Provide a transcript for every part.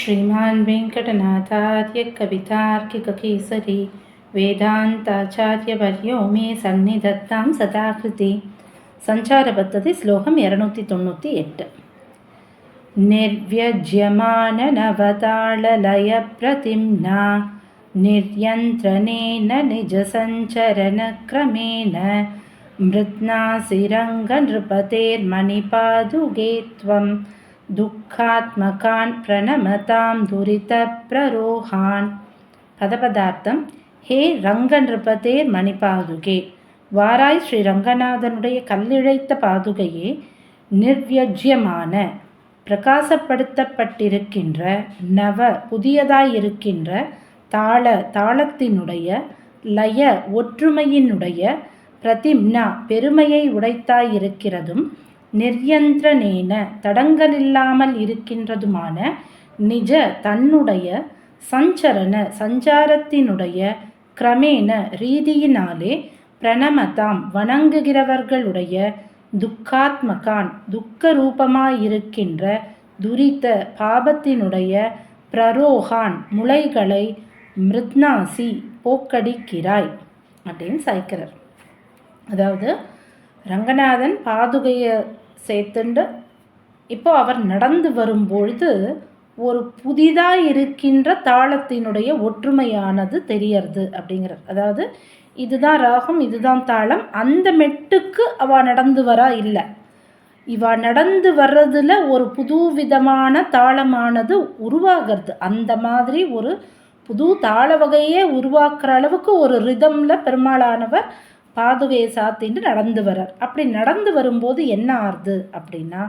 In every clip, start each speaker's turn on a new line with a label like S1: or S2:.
S1: श्रीमान् वेङ्कटनाथार्य कवितार्किककेसरी वेदान्ताचार्यवर्यो मे सन्निधत्तां सदाकृति सञ्चारपद्धति श्लोकम् இரநூத்தி தொண்ணூற்றி எட்டு निर्व्यज्यमाननवताळलयप्रतिम्ना निर्यन्त्रणेन निजसञ्चरणक्रमेण मृत्नासिरङ्गनृपतेर्मणिपादुगे त्वं துக்காத்மகான் பிரணமதாம் துரித பிரரோஹான். பதபதார்த்தம் ஹே ரங்க நிருபதே மணிபாதுகே வாராய் ஸ்ரீ ரங்கநாதனுடைய கல்லிழைத்த பாதுகையே நிர்வியஜ்யமான பிரகாசப்படுத்தப்பட்டிருக்கின்ற நவ புதியதாயிருக்கின்ற தாள தாளத்தினுடைய லய ஒற்றுமையினுடைய பிரதிம்னா பெருமையை உடைத்தாயிருக்கிறதும் நிர்யந்திரனேன தடங்கலில்லாமல் இருக்கின்றதுமான நிஜ தன்னுடைய சஞ்சரண சஞ்சாரத்தினுடைய கிரமேண ரீதியினாலே பிரணமதாம் வணங்குகிறவர்களுடைய துக்காத்மகான் துக்க ரூபமாயிருக்கின்ற துரித பாபத்தினுடைய பிரரோகான் முளைகளை மிருத்னாசி போக்கடிக்கிறாய் அப்படின்னு சாய்க்கிறார். அதாவது ரங்கநாதன் பாதுகையை சேர்த்துண்டு. இப்போ அவர் நடந்து வரும்பொழுது ஒரு புதிதாக இருக்கின்ற தாளத்தினுடைய ஒற்றுமையானது தெரியறது அப்படிங்கிறது அதாவது இதுதான் ராகம் இதுதான் தாளம். அந்த மெட்டுக்கு அவ நடந்து வரா இல்லை. இவ நடந்து வர்றதுல ஒரு புது விதமான தாளமானது உருவாகிறது. அந்த மாதிரி ஒரு புது தாள வகையே உருவாக்குற அளவுக்கு ஒரு ரிதமில் பெருமாளானவர் பாதுகையை சாத்திட்டு நடந்து வரார் அப்படி நடந்து வரும்போது என்ன ஆறுது அப்படின்னா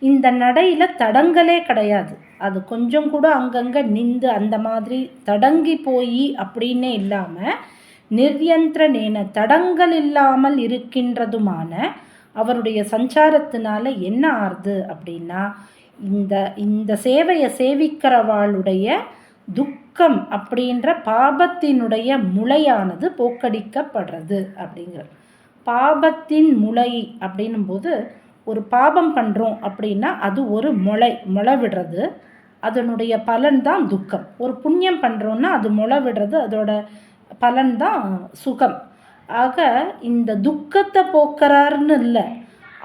S1: இந்த நடையில் தடங்களே கிடையாது. அது கொஞ்சம் கூட அங்கங்கே நின்று அந்த மாதிரி தடங்கி போய் அப்படின்னே இல்லாமல் நிர்யந்திரனேன தடங்கள் இல்லாமல் இருக்கின்றதுமான அவருடைய சஞ்சாரத்தினால என்ன ஆறுது அப்படின்னா இந்த இந்த சேவையை சேவிக்கிறவாளுடைய துக்கம் அப்படின்ற பாபத்தினுடைய முளையானது போக்கடிக்கப்படுறது அப்படிங்கிற பாபத்தின் முளை அப்படின்னும் போது ஒரு பாபம் பண்ணுறோம் அப்படின்னா அது ஒரு முளை முளை விடுறது. அதனுடைய பலன் தான் துக்கம். ஒரு புண்ணியம் பண்ணுறோன்னா அது முளை விடுறது அதோட பலன் தான் சுகம். ஆக இந்த துக்கத்தை போக்குறாருன்னு இல்லை.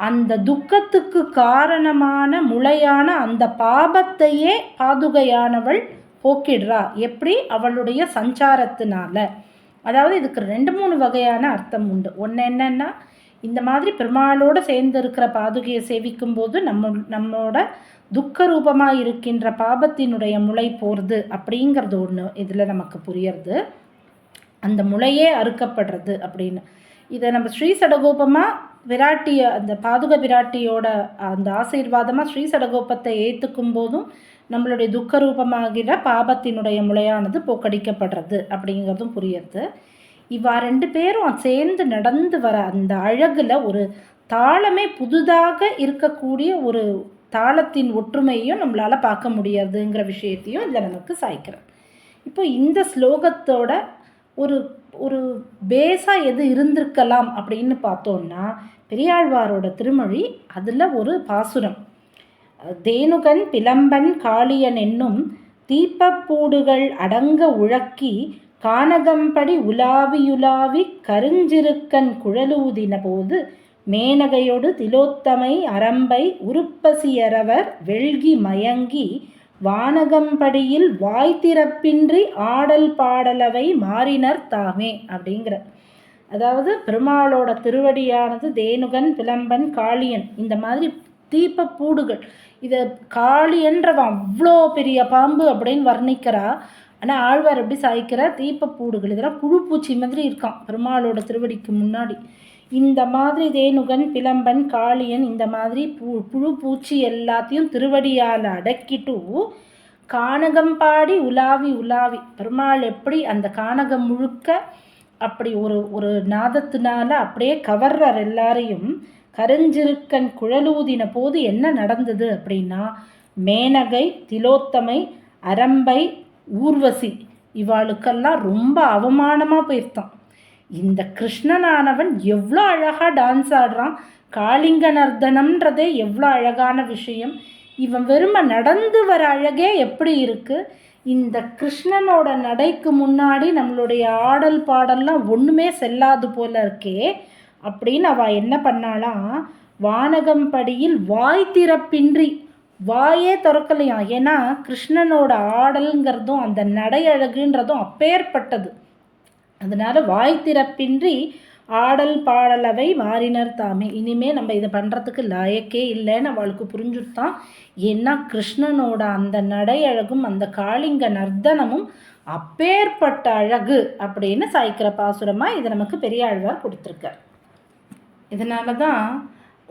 S1: அந்த துக்கத்துக்கு காரணமான முளையான அந்த பாபத்தையே பாதுகையானவள் போக்கிடுறா. எப்படி? அவளுடைய சஞ்சாரத்தினால. அதாவது இதுக்கு ரெண்டு மூணு வகையான அர்த்தம் உண்டு. ஒன்று என்னென்னா இந்த மாதிரி பெருமாளோடு சேர்ந்து இருக்கிற பாதுகையை சேவிக்கும் போது நம்ம நம்மளோட துக்க ரூபமாக இருக்கின்ற பாபத்தினுடைய முளை போகிறது அப்படிங்கிறது ஒன்று இதில் நமக்கு புரியறது. அந்த முளையே அறுக்கப்படுறது அப்படின்னு. இதை நம்ம ஸ்ரீ சடகோபமாக விராட்டிய அந்த பாதுக விராட்டியோட அந்த ஆசீர்வாதமாக ஸ்ரீ சடகோபத்தை ஏற்றுக்கும் போதும் நம்மளுடைய துக்க ரூபமாகிற பாபத்தினுடைய முளையானது போக்கடிக்கப்படுறது அப்படிங்கிறதும் புரியுறது இவா ரெண்டு பேரும் சேர்ந்து நடந்து வர அந்த அழகில் ஒரு தாளமே புதுதாக இருக்கக்கூடிய ஒரு தாளத்தின் ஒற்றுமையும் நம்மளால் பார்க்க முடியாதுங்கிற விஷயத்தையும் இதில் நமக்கு சாய்க்கிறேன் இப்போ இந்த ஸ்லோகத்தோட ஒரு ஒரு பேஸாக எது இருந்திருக்கலாம் அப்படின்னு பார்த்தோன்னா பெரியாழ்வாரோட திருமொழி அதில் ஒரு பாசுரம். தேனுகன் பிலம்பன் காளியன் என்னும் தீப்பப்பூடுகள் அடங்க உழக்கி கானகம்படி உலாவியுலாவி கருஞ்சிருக்கன் குழலூதின போது மேனகையொடு திலோத்தமை அரம்பை உருப்பசியரவர் வெள்கி மயங்கி வானகம்படியில் வாய் திறப்பின்றி ஆடல் பாடலவை மாறினர் தாமே அப்படிங்கிற. அதாவது பெருமாளோட திருவடியானது தேனுகன் பிளம்பன் காளியன் இந்த மாதிரி தீப்பப்பூடுகள் இதை காளியன்றவன் அவ்வளோ பெரிய பாம்பு அப்படின்னு வர்ணிக்கிறா. ஆனால் ஆழ்வார் எப்படி சாய்க்கிற தீப்பப்பூடுகள் இதெல்லாம் புழு பூச்சி மாதிரி இருக்கான் பெருமாளோட திருவடிக்கு முன்னாடி. இந்த மாதிரி தேனுகன் பிளம்பன் காளியன் இந்த மாதிரி பூ புழு பூச்சி எல்லாத்தையும் திருவடியால் அடக்கிட்டு கானகம் பாடி உலாவி உலாவி. பெருமாள் எப்படி அந்த கானகம் முழுக்க அப்படி ஒரு ஒரு நாதத்தினால அப்படியே கவர்றார் எல்லாரையும். கருஞ்சிருக்கன் குழலூதின போது என்ன நடந்தது அப்படின்னா மேனகை திலோத்தமை அரம்பை ஊர்வசி இவாளுக்கெல்லாம் ரொம்ப அவமானமாக போயிருத்தான் இந்த கிருஷ்ணனானவன் எவ்வளோ அழகாக டான்ஸ் ஆடுறான் காளிங்க நர்தனம்ன்றதே எவ்வளோ அழகான விஷயம் இவன் வெறும நடந்து வர அழகே எப்படி இருக்குது இந்த கிருஷ்ணனோட நடைக்கு முன்னாடி நம்மளுடைய ஆடல் பாடல்லாம் ஒன்றுமே செல்லாது போல இருக்கே அப்படின்னு அவள் என்ன பண்ணாலாம் வானகம்படியில் வாய் திறப்பின்றி வாயே திறக்கலையாம் ஏன்னா கிருஷ்ணனோட ஆடல்ங்கிறதும் அந்த நடை அழகுன்றதும் அப்பேற்பட்டது. அதனால் வாய் திறப்பின்றி ஆடல் பாடலவை மாறினர் தாமே. இனிமே நம்ம இதை பண்ணுறதுக்கு லாயக்கே இல்லைன்னு அவளுக்கு புரிஞ்சுட்டான். ஏன்னா கிருஷ்ணனோட அந்த நடை அழகும் அந்த காளிங்க நர்த்தனமும் அப்பேற்பட்ட அழகு அப்படின்னு சாய்க்கிற பாசுரமாக இதை நமக்கு பெரிய ஆழ்வார் கொடுத்துருக்கார். இதனால தான்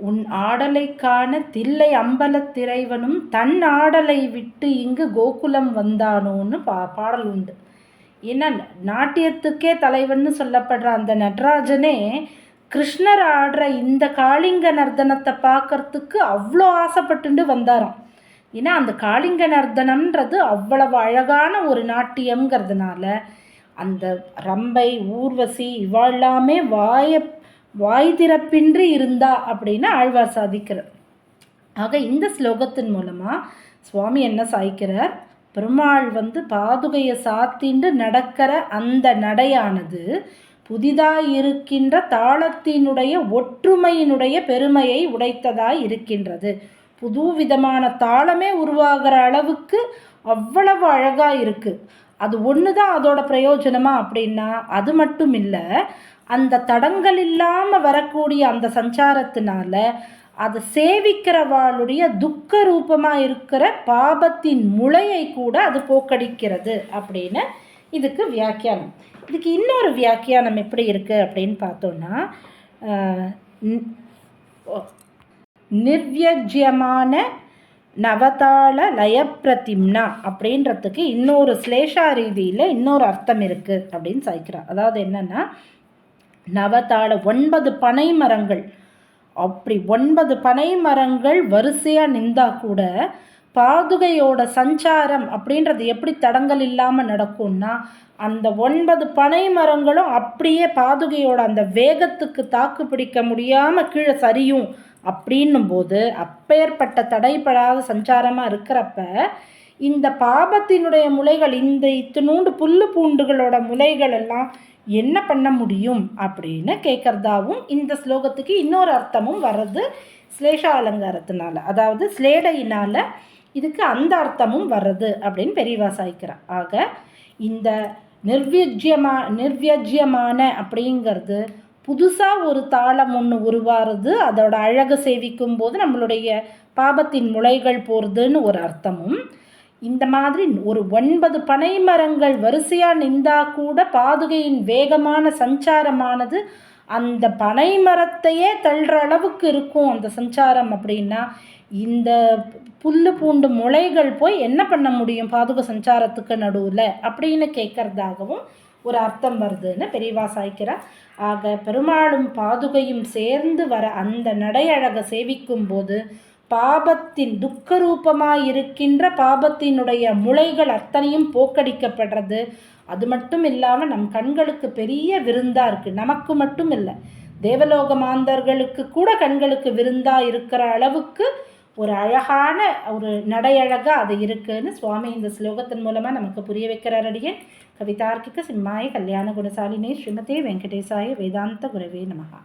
S1: உன் ஆடலை காண தில்லை அம்பலத்திறைவனும் தன் ஆடலை விட்டு இங்கு கோகுலம் வந்தானோன்னு பா பாடல் உண்டு. ஏன்னா நாட்டியத்துக்கே தலைவன்னு சொல்லப்படுற அந்த நடராஜனே கிருஷ்ணர் ஆடுற இந்த காளிங்க நர்தனத்தை பார்க்கறதுக்கு அவ்வளோ ஆசைப்பட்டுண்டு வந்தாராம். ஏன்னா அந்த காளிங்க நர்தனன்றது அவ்வளவு அழகான ஒரு நாட்டியம்ங்கிறதுனால அந்த ரம்பை ஊர்வசி இவாழ்லாமே வாய வாய் திறப்பின்றி இருந்தா அப்படின்னு ஆழ்வார் சாதிக்கிறார். ஆக இந்த ஸ்லோகத்தின் மூலமாக சுவாமி என்ன சாய்க்கிறார்? பெருமாள் வந்து பாதுகையை சாத்திண்டு நடக்கிற அந்த நடையானது புதிதாய் இருக்கின்ற தாளத்தினுடைய ஒற்றுமையினுடைய பெருமையை உடைத்ததாய் இருக்கின்றது புது விதமான தாளமே உருவாகிற அளவுக்கு அவ்வளவு அழகாக இருக்குது அது ஒன்று தான் அதோட பிரயோஜனமா அப்படின்னா அது மட்டும் இல்லை அந்த தடங்கள் இல்லாமல் வரக்கூடிய அந்த சஞ்சாரத்தினால அதை சேவிக்கிறவாளுடைய துக்க ரூபமாக இருக்கிற பாபத்தின் முளையை கூட அது போக்கடிக்கிறது அப்படின்னு இதுக்கு வியாக்கியானம். இதுக்கு இன்னொரு வியாக்கியானம் எப்படி இருக்குது அப்படின்னு பார்த்தோன்னா நிர்வியஜ்யமான நவதாள லயப்பிரதிம்னா அப்படின்றதுக்கு இன்னொரு ஸ்லேஷா ரீதியில் இன்னொரு அர்த்தம் இருக்குது அப்படின்னு சாய்க்கிறார். அதாவது என்னென்னா நவதாள ஒன்பது பனை மரங்கள். அப்படி ஒன்பது பனை மரங்கள் வரிசையாக நின்றா கூட பாதுகையோட சஞ்சாரம் அப்படின்றது எப்படி தடங்கள் இல்லாமல் நடக்கும்னா அந்த ஒன்பது பனை மரங்களும் அப்படியே பாதுகையோட அந்த வேகத்துக்கு தாக்கு பிடிக்க முடியாமல் கீழே சரியும் அப்படின்னும் போது அப்பேற்பட்ட தடைப்படாத சஞ்சாரமாக இருக்கிறப்ப இந்த பாபத்தினுடைய முளைகள் இந்த இத்தினூண்டு புல்லு பூண்டுகளோட முளைகள் எல்லாம் என்ன பண்ண முடியும் அப்படின்னு கேட்குறதாவும் இந்த ஸ்லோகத்துக்கு இன்னொரு அர்த்தமும் வர்றது ஸ்லேஷா அலங்காரத்தினால. அதாவது ஸ்லேடையினால் இதுக்கு அந்த அர்த்தமும் வர்றது அப்படின்னு பெரியவா சாய்க்கிறார் ஆக இந்த நிர்வியஜ்யமா நிர்வியஜ்யமான அப்படிங்கிறது புதுசாக ஒரு தாளம் ஒன்று உருவாருது அதோட அழகு சேவிக்கும் போது நம்மளுடைய பாபத்தின் முளைகள் போகிறதுன்னு ஒரு அர்த்தமும். இந்த மாதிரி ஒரு ஒன்பது பனை மரங்கள் வரிசையாக நின்றா கூட பாதுகையின் வேகமான சஞ்சாரமானது அந்த பனை மரத்தையே தள்ளுற அளவுக்கு இருக்கும் அந்த சஞ்சாரம் அப்படின்னா இந்த புல்லு பூண்டு முளைகள் போய் என்ன பண்ண முடியும் பாதுக சஞ்சாரத்துக்கு நடுவில் அப்படின்னு கேட்கறதாகவும் ஒரு அர்த்தம் வருதுன்னு பெரியவா சாய்க்கிறார் ஆக பெருமாளும் பாதுகையும் சேர்ந்து வர அந்த நடையழகை சேவிக்கும் போது பாபத்தின் துக்க இருக்கின்ற பாபத்தினுடைய முளைகள் அத்தனையும் போக்கடிக்கப்படுறது. அது மட்டும் இல்லாமல் நம் கண்களுக்கு பெரிய விருந்தாக இருக்குது நமக்கு மட்டும் இல்லை தேவலோக மாந்தர்களுக்கு கூட கண்களுக்கு விருந்தாக இருக்கிற அளவுக்கு ஒரு அழகான ஒரு நடையழகாக அது இருக்குன்னு சுவாமி இந்த ஸ்லோகத்தின் மூலமாக நமக்கு புரிய வைக்கிறார் அடியே கவிதார்க்கிக சிம்மாய கல்யாண குணசாலினே ஸ்ரீமதே வெங்கடேசாய வேதாந்த குரவே நமகா